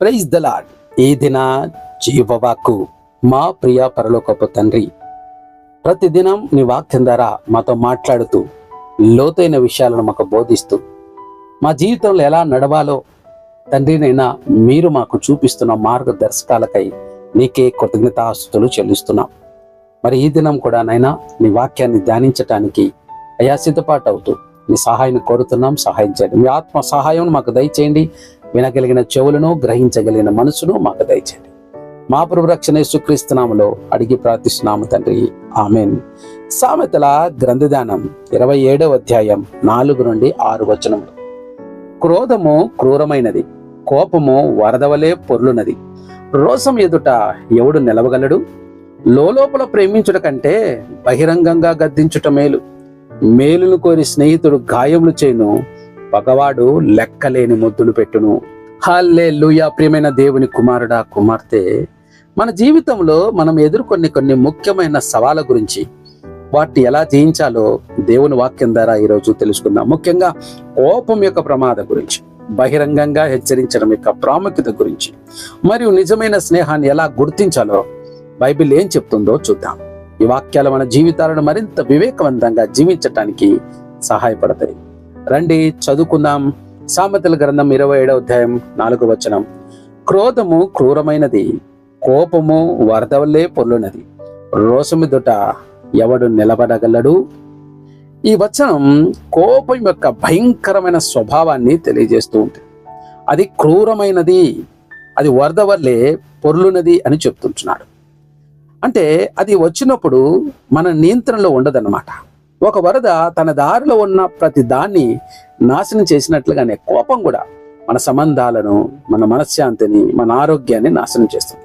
Praise the lord ఈ దిన జీవవాక్కు మా ప్రియ పరలోకపు తండ్రి ప్రతిదినం నీ వాక్యం ద్వారా మాతో మాట్లాడుతూ లోతైన విషయాలను మాకు బోధిస్తూ మా జీవితంలో ఎలా నడవాలో తండ్రినైనా మీరు మాకు చూపిస్తున్న మార్గదర్శకాలకై నీకే కృతజ్ఞతాస్తులు చెల్లిస్తున్నాం. మరి ఈ దినం కూడా నైనా నీ వాక్యాన్ని ధ్యానించటానికి అయా సిద్ధపాటు అవుతూ నీ సహాయాన్ని కోరుతున్నాం. సహాయం చేయండి. మీ ఆత్మ సహాయం మాకు దయచేయండి. వినగలిగిన చెవులను గ్రహించగలిగిన మనసును మాకు దయచేయండి. మా ప్రభురక్షణ సుక్రీస్తునామలో యేసుక్రీస్తునామలో అడిగి ప్రార్థిస్తున్నాము తండ్రి. ఆమెన్. సామెతల గ్రంథదానం ఇరవై ఏడవ అధ్యాయం నాలుగు నుండి ఆరు వచనములు. క్రోధము క్రూరమైనది కోపము వరదవలే పొర్లునది. రోసం ఎదుట ఎవడు నిలవగలడు? లోపల ప్రేమించుట కంటే బహిరంగంగా గద్దించుట మేలు. మేలును కోరి స్నేహితుడు గాయములు చేయను పగవాడు లెక్కలేని ముద్దులు పెట్టును. హల్లే లూయా ప్రియమైన దేవుని కుమారుడా కుమార్తె. మన జీవితంలో మనం ఎదుర్కొనే కొన్ని ముఖ్యమైన సవాళ్ళ గురించి. వాటిని ఎలా జయించాలో దేవుని వాక్యం ద్వారా ఈరోజు తెలుసుకుందాం. ముఖ్యంగా కోపం యొక్క ప్రమాదం గురించి బహిరంగంగా హెచ్చరించడం యొక్క ప్రాముఖ్యత గురించి మరియు నిజమైన స్నేహాన్ని ఎలా గుర్తించాలో బైబిల్ ఏం చెప్తుందో చూద్దాం. ఈ వాక్యాలు మన జీవితాలను మరింత వివేకవంతంగా జీవించటానికి సహాయపడతాయి. రండి చదువుకుందాం. సామెతల గ్రంథం ఇరవై ఏడవ అధ్యాయం నాలుగు వచనం. క్రోధము క్రూరమైనది కోపము వరదవల్లే పొర్లునది. రోసమిదుట ఎవడు నిలబడగలడు? ఈ వచనం కోపం యొక్క భయంకరమైన స్వభావాన్ని తెలియజేస్తూ ఉంటుంది. అది క్రూరమైనది అది వరద వల్లే పొర్లునది అని చెప్తుంటున్నాడు. అంటే అది వచ్చినప్పుడు మన నియంత్రణలో ఉండదన్నమాట. ఒక వరద తన దారిలో ఉన్న ప్రతి దాన్ని నాశనం చేసినట్లుగానే కోపం కూడా మన సంబంధాలను మన మనశ్శాంతిని మన ఆరోగ్యాన్ని నాశనం చేస్తుంది.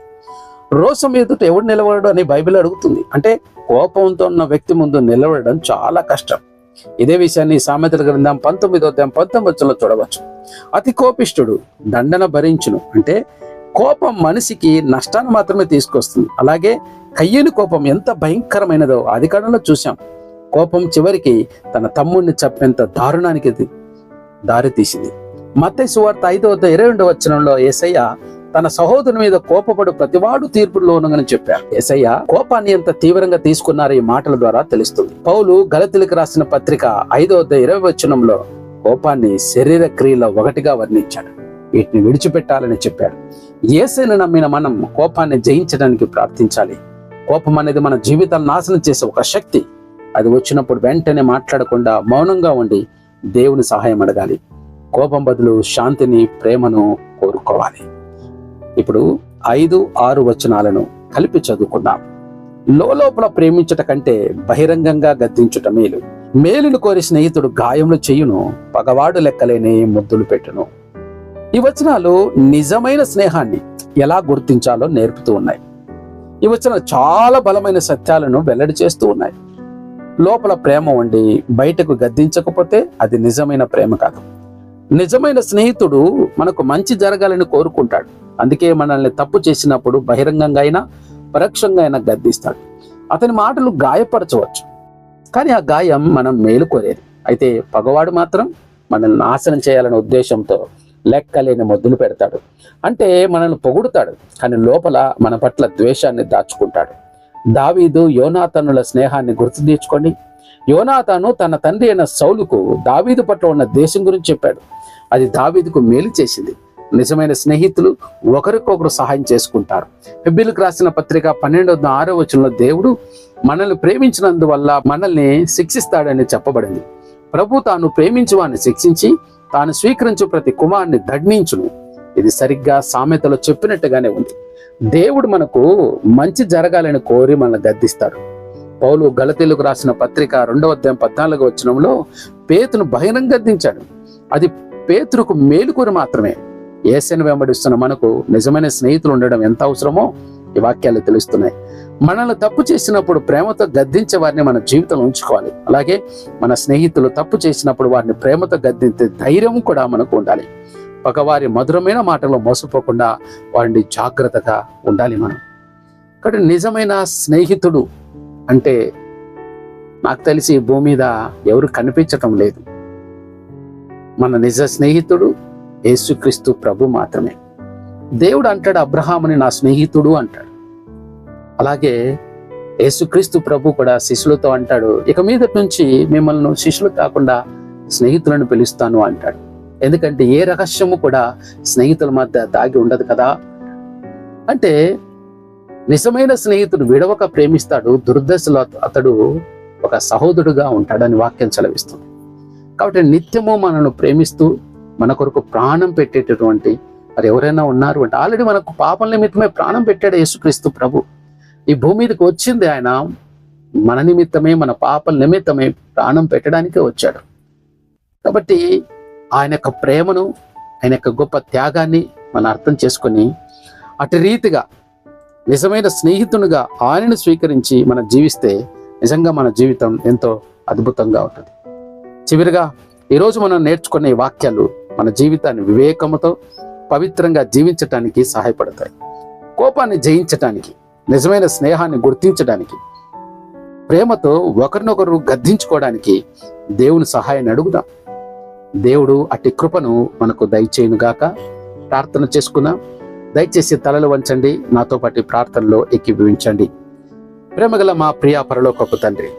రోసం ఎదుట ఎవడు నిలబడడు అని బైబిల్ అడుగుతుంది. అంటే కోపంతో ఉన్న వ్యక్తి ముందు నిలబడడం చాలా కష్టం. ఇదే విషయాన్ని సామెతల గ్రంథం పంతొమ్మిదో అధ్యాయం పంతొమ్మిదిలో చూడవచ్చు. అతి కోపిష్ఠుడు దండన భరించును. అంటే కోపం మనిషికి నష్టాన్ని మాత్రమే తీసుకొస్తుంది. అలాగే కయ్యని కోపం ఎంత భయంకరమైనదో ఆది కాలంలో చూశాం. కోపం చివరికి తన తమ్ముడిని చెప్పేంత దారుణానికి దారి తీసింది. మత్తయి సువార్త ఐదో ఇరవై రెండవ వచనంలో ఏసయ్య తన సహోదరుని మీద కోపపడు ప్రతివాడు తీర్పులోనని చెప్పారు ఏసయ్య కోపాన్ని ఎంత తీవ్రంగా తీసుకున్నారు ఈ మాటల ద్వారా తెలుస్తుంది. పౌలు గలతులకు రాసిన పత్రిక ఐదో ఇరవై వచనంలో కోపాన్ని శరీర క్రియలో ఒకటిగా వర్ణించాడు. వీటిని విడిచిపెట్టాలని చెప్పాడు. ఏసైను నమ్మిన మనం కోపాన్ని జయించడానికి ప్రార్థించాలి. కోపం అనేది మన జీవితాలను నాశనం చేసే ఒక శక్తి. అది వచ్చినప్పుడు వెంటనే మాట్లాడకుండా మౌనంగా ఉండి దేవుని సహాయం అడగాలి. కోపం బదులు శాంతిని ప్రేమను కోరుకోవాలి. ఇప్పుడు ఐదు ఆరు వచనాలను కలిపి చదువుకుందాం. లోపల ప్రేమించుట కంటే బహిరంగంగా గద్దించుట మేలు. మేలును కోరి స్నేహితుడు గాయములు చేయును పగవాడు లెక్కలేని ముద్దులు పెట్టును. ఈ వచనాలు నిజమైన స్నేహాన్ని ఎలా గుర్తించాలో నేర్పుతూ ఉన్నాయి. ఈ వచనాలు చాలా బలమైన సత్యాలను వెల్లడి చేస్తూ ఉన్నాయి. లోపల ప్రేమ ఉండి బయటకు గద్దించకపోతే అది నిజమైన ప్రేమ కాదు. నిజమైన స్నేహితుడు మనకు మంచి జరగాలని కోరుకుంటాడు. అందుకే మనల్ని తప్పు చేసినప్పుడు బహిరంగంగా అయినా పరోక్షంగా అయినా గద్దిస్తాడు. అతని మాటలు గాయపరచవచ్చు. కానీ ఆ గాయం మనం మేలు కోరేది. అయితే పగవాడు మాత్రం మనల్ని నాశనం చేయాలనే ఉద్దేశంతో లెక్కలేని మొద్దులు పెడతాడు. అంటే మనల్ని పొగుడుతాడు. కానీ లోపల మన పట్ల ద్వేషాన్ని దాచుకుంటాడు. దావీదు యోనాతనుల స్నేహాన్ని గుర్తు తెచ్చుకోండి యోనాతను తన తండ్రి అయిన సౌలుకు దావీదు పట్ల ఉన్న దేశం గురించి చెప్పాడు. అది దావీదుకు మేలు చేసింది. నిజమైన స్నేహితులు ఒకరికొకరు సహాయం చేసుకుంటారు. హెబ్బిలకు రాసిన పత్రిక పన్నెండవ ఆరో వచనంలో దేవుడు మనల్ని ప్రేమించినందువల్ల మనల్ని శిక్షిస్తాడని చెప్పబడింది. ప్రభు తాను ప్రేమించు వాడిని శిక్షించి తాను స్వీకరించు ప్రతి కుమారుని దండించును ఇది సరిగ్గా సామెతలో చెప్పినట్టుగానే ఉంది. దేవుడు మనకు మంచి జరగాలని కోరి మనల్ని గద్దిస్తాడు. పౌలు గలతీలకు రాసిన పత్రిక రెండవ అధ్యాయం పద్నాలుగు వచ్చినంలో పేతును బహిరంగ గద్దించాడు. అది పేతురుకు మేలుకోరి మాత్రమే. ఏసెను వెంబడిస్తున్న మనకు నిజమైన స్నేహితులు ఉండడం ఎంత అవసరమో ఈ వాక్యాలు తెలుస్తున్నాయి. మనల్ని తప్పు చేసినప్పుడు ప్రేమతో గద్దించే వారిని మన జీవితంలో ఉంచుకోవాలి. అలాగే మన స్నేహితులు తప్పు చేసినప్పుడు వారిని ప్రేమతో గద్దించే ధైర్యం కూడా మనకు ఉండాలి. పగవారి మధురమైన మాటలో మోసపోకుండా వారిని జాగ్రత్తగా ఉండాలి మనం. కాబట్టి నిజమైన స్నేహితుడు అంటే నాకు తెలిసి భూమి మీద ఎవరు కనిపించటం లేదు. మన నిజ స్నేహితుడు యేసుక్రీస్తు ప్రభు మాత్రమే. దేవుడు అంటాడు అబ్రహాముని నా స్నేహితుడు అంటాడు. అలాగే యేసుక్రీస్తు ప్రభు కూడా శిష్యులతో అంటాడు ఇక మీద నుంచి మిమ్మల్ని శిష్యులు కాకుండా స్నేహితులను పిలుస్తాను అంటాడు. ఎందుకంటే ఏ రహస్యము కూడా స్నేహితుల మధ్య దాగి ఉండదు కదా? అంటే నిజమైన స్నేహితుడు విడవక ప్రేమిస్తాడు దుర్దశలో అతడు ఒక సహోదరుడుగా ఉంటాడని వాక్యం చలవిస్తుంది కాబట్టి నిత్యము మనను ప్రేమిస్తూ మన కొరకు ప్రాణం పెట్టేటటువంటి మరి ఎవరైనా ఉన్నారు అంటే ఆల్రెడీ మనకు పాపం నిమిత్తమే ప్రాణం పెట్టాడు యేసుక్రీస్తు ప్రభు. ఈ భూమి మీదకి వచ్చింది ఆయన. మన నిమిత్తమే మన పాపల నిమిత్తమే ప్రాణం పెట్టడానికే వచ్చాడు. కాబట్టి ఆయన యొక్క ప్రేమను ఆయన యొక్క గొప్ప త్యాగాన్ని మనం అర్థం చేసుకొని అటు రీతిగా నిజమైన స్నేహితునిగా ఆయనను స్వీకరించి మనం జీవిస్తే నిజంగా మన జీవితం ఎంతో అద్భుతంగా ఉంటుంది. చివరిగా ఈరోజు మనం నేర్చుకునే వాక్యాలు మన జీవితాన్ని వివేకముతో పవిత్రంగా జీవించటానికి సహాయపడతాయి. కోపాన్ని జయించటానికి నిజమైన స్నేహాన్ని గుర్తించడానికి ప్రేమతో ఒకరినొకరు గద్దించుకోవడానికి దేవుని సహాయాన్ని అడుగుదాం. దేవుడు అట్టి కృపను మనకు దయచేయునుగాక. ప్రార్థన చేసుకుందాం. దయచేసి తలలు వంచండి. నాతో పాటు ప్రార్థనలో ఎక్కిభవించండి ప్రేమగల మా ప్రియ పరలోకపు తండ్రి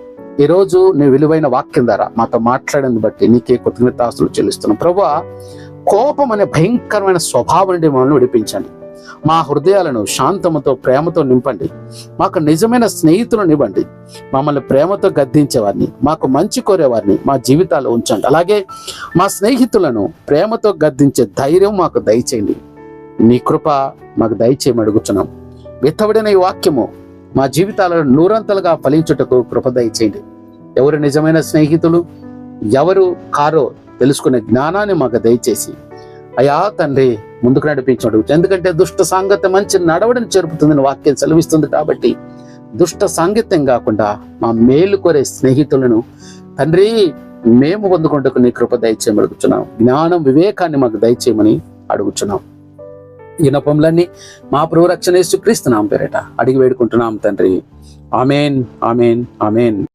ఈరోజు నీ విలువైన వాక్యం ద్వారా మాతో మాట్లాడిన బట్టి నీకే కృతజ్ఞతాస్తులు చెల్లిస్తున్నాం. ప్రభా కోపం అనే భయంకరమైన స్వభావం నుండి మమ్మల్ని విడిపించండి. మా హృదయాలను శాంతముతో ప్రేమతో నింపండి. మాకు నిజమైన స్నేహితులను ఇవ్వండి మమ్మల్ని ప్రేమతో గద్దించేవారిని మాకు మంచి కోరేవారిని మా జీవితాలు ఉంచండి. అలాగే మా స్నేహితులను ప్రేమతో గద్దించే ధైర్యం మాకు దయచేయండి. నీ కృప మాకు దయచేయమని అడుగుతున్నాం విత్తబడిన ఈ వాక్యము మా జీవితాలను నూరంతలుగా ఫలించుటకు కృప దయచేయండి. ఎవరు నిజమైన స్నేహితులు ఎవరు కారో తెలుసుకునే జ్ఞానాన్ని మాకు దయచేసి అయా తండ్రి ముందుకు నడిపించడు ఎందుకంటే దుష్ట సాంగత్యం మంచి నడవడిని చెరుపుతుందని వాక్యం సెలవిస్తుంది కాబట్టి దుష్ట సాంగత్యం కాకుండా మా మేలు కోరే స్నేహితులను తండ్రి మేము పొందుకుంటకు నీ కృప దయచేయమని అడుగుతున్నాం జ్ఞానం వివేకాన్ని మాకు దయచేయమని అడుగుతున్నాం ఈ నపములన్నీ మా ప్రభు రక్షణ క్రీస్తున్నాం పేరట. అడిగి వేడుకుంటున్నాం తండ్రి. Amen amen amen.